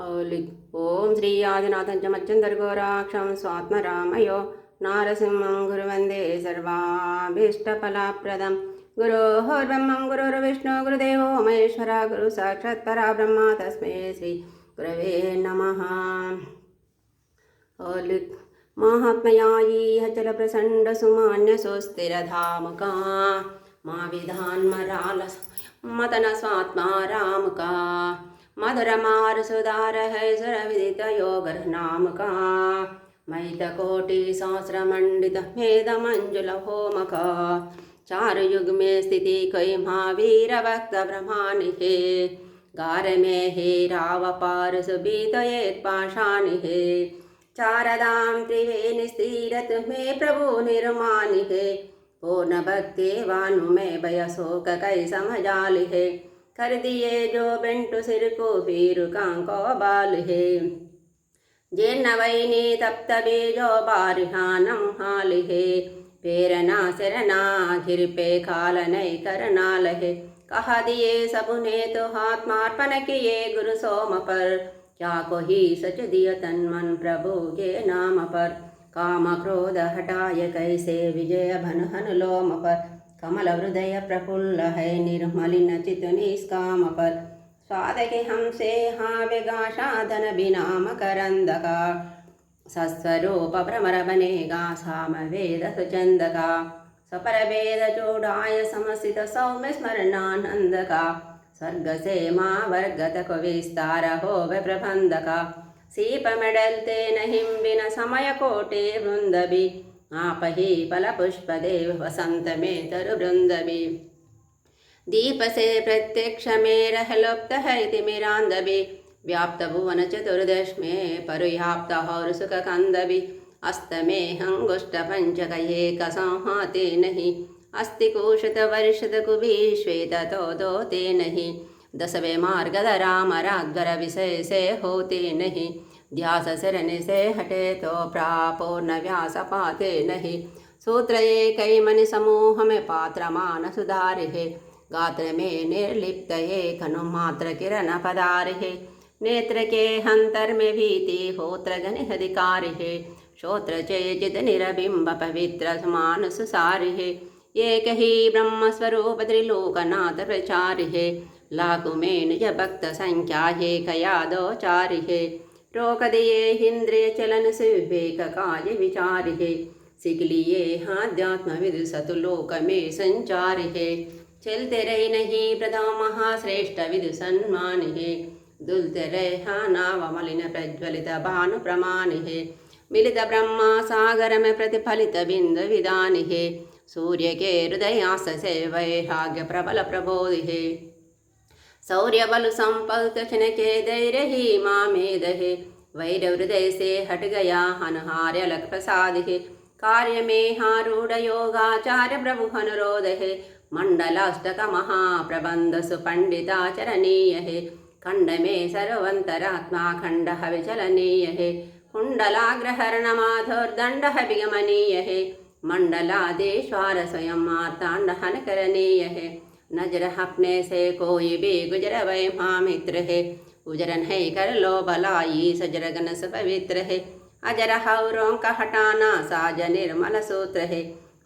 ఔలి ఓం శ్రీ ఆదినాథం చ మచ్చందర్గోరాక్షం స్వాత్మరామయో నారసింహం గురువందే సర్వాభీష్టఫలాప్రదం గురోహోర్బ్రహ్మం గురుర్విష్ణు గురుదేవో మహేశ్వర గురు సాక్షాత్ పరాబ్రహ్మ తస్మే శ్రీ గురవే నమ ఓలి మహాత్మయాచల చల ప్రసండ సుమాన్య సుస్థిరధాముకా మా విధాన్మరాల మతన స్వాత్మారాముకా मधुरमारुसुदार है सुरविदितयोग नाम का मयितकोटिसहस्रमण्डितमेदमञ्जुलहोमका चारुयुग्मे स्थिति कै गारमे हे गार मे हे रावपार सुबीतये पाशानि पूर्णभक्ते वानुमे वयशोककै ಖರೀದಿಯೇ ಜೋ ಬೆಂಟು ಸಿರುಕು ಬೀರು ಕಾಂಕೋ ಬಾಲಿಹೆ ಜೀರ್ಣವೈನಿ ತಪ್ತ ಬೀಜೋ ಬಾರಿಹಾನಂ ಹಾಲಿಹೆ పేరనా శరణా గిరిపే కాలనై కరణాలహే కహదియే సబునే తుహాత్మార్పణకియే గురు సోమపర్ యాకో హి సచ దియ తన్మన్ ప్రభు గే నామపర్ కామ క్రోధ హఠాయ కైసే విజయ భనుహను లోమపర్ కమల హృదయ ప్రఫుల్ల హై నిర్మలిన చితు నిష్కామపర్ స్వాదకి హంసే హావిగాషాదన వినామకరందక సస్వరూప భ్రమరవనేగా సామవేద సుచందక స్వపరవేద చూడాయ సమసిత సౌమ్య స్మరణానందక స్వర్గసేమా వర్గత విస్తార హోవ ప్రబంధక సీప మెడల్తే నహింబిన సమయ కోటే వృందభి आपही फलपुष्पदेव वसन्तमे तरुवृन्दवी दीपसे प्रत्यक्षमेरलुप्तः इति मेरान्दभि व्याप्तभुवनचतुर्दश्मे अस्तमे हङ्गुष्टपञ्चकयेकसंहाते नहि अस्ति कूषितवरिषदकुभीश्वेततो दो तेनहि दशवे मार्गधरामराध्वरविशेषे होते नहि ध्यास शरण से हटे तो प्रापो न व्यास पाते नहीं सूत्र कई मन समूह में पात्र मान सुधार है गात्र में निर्लिप्त ये खनु मात्र किरण पदार है नेत्र के हंतर में भीति होत्र जन अधिकार है श्रोत्र चेचित निरबिंब पवित्र समान सुसार है एक ही ब्रह्म स्वरूप त्रिलोकनाथ प्रचार है लाखु में भक्त संख्या है कया दो चार है टोकदियेहिन्द्रियचलन सुविवेककालिविचारिः शिकिलियेहाध्यात्मविदुषतु लोकमे सञ्चारिहे चलितरैन हि प्रदामः श्रेष्ठविदुसन्मानिः दुल् ह नावमलिन प्रज्वलित भानुप्रमाणिः मिलितब्रह्मासागरमप्रतिफलितबिन्दुविदानिहे सूर्यके हृदयासे प्रबल प्रबोधिहे सौर्यबलु सम्पल्कचनके धैर्यही मा मेधहे वैरहृदयसे हटगया हनुहार्यलक्प्रसादिः कार्यमे हारूढयोगाचार्यप्रभुहनुरोधे मण्डलाष्टकमहाप्रबन्धसुपण्डिताचरणीयहे कण्डमे सर्ववन्तरात्माखण्डः विचलनीयहे कुण्डलाग्रहरणमाधोर्दण्डः विगमनीयहे मण्डलादेश्वारस्वयं मार्ताण्डहनुकरणीयहे नजर हपने से कोई भी गुजर वै मित्र है उजरन है कर लो भलाई सजर गनस पवित्र है अजर हौरों का हटाना साज निर्मल सूत्र है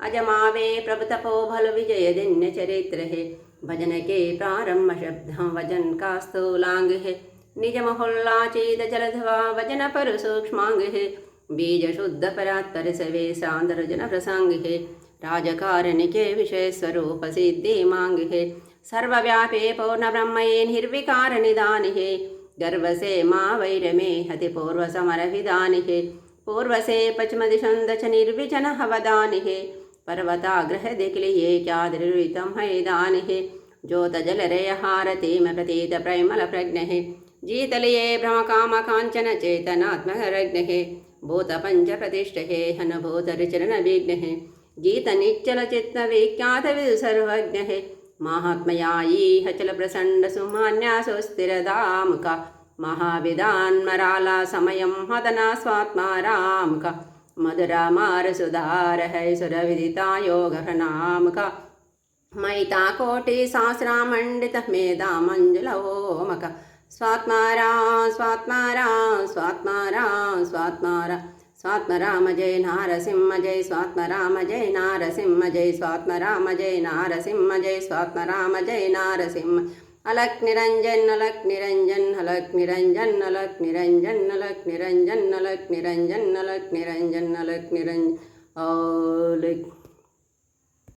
अजमावे प्रभु तपो भल विजय दिन चरित्र है भजन के प्रारंभ शब्द वजन का स्थूलांग है निज चेत जलधवा वजन पर सूक्ष्मांग है बीज शुद्ध परात्तर सवे सांदर जन प्रसंग है राजकारणिके विषयस्वरूपसिद्धिमाङ्गिः सर्वव्यापे पौर्णब्रह्मये निर्विकारनिदानिहे गर्वसे मा वैरमेहति पूर्वसमरभिदानिः पूर्वसे पचमदिशं दच निर्विचनहवदानिः पर्वताग्रहदिकिलियेक्यादुर्वितं हैदानिहे ज्योतजलरयहारतीमप्रतीतप्रैमलप्रज्ञहे जीतलये भ्रमकामकाञ्चनचेतनात्मकरज्ञहे भूतपञ्चप्रतिष्ठहे हनुभूतरुचरणविघ्नहे गीतनिच्चलचित्तविख्यातविदु सर्वज्ञः माहात्म्यायीह चलप्रसण्डसुमान्यासुस्थिरदामुख महाविदान्मरालासमयं हदना स्वात्मा रामुख मधुरमारसुधारहै सुरविदिता योगहनामुख मयिताकोटिसहस्रामण्डितमेधामञ्जुलवोमख स्वात्मा रां स्वात्मा रां स्वात्मा रां स्वात्मा स्वात्मराम जय नारसिंह जय स्वात्मराम जय नारसिंह जय स्वात्मराम जय नारसिंह जय स्वात्मराम जय नारसिंह अलक निरंजन अलक निरंजन अलक निरंजन अलक निरंजन अलक निरंजन अलक निरंजन अलक निरंजन अलक निरंजन अलक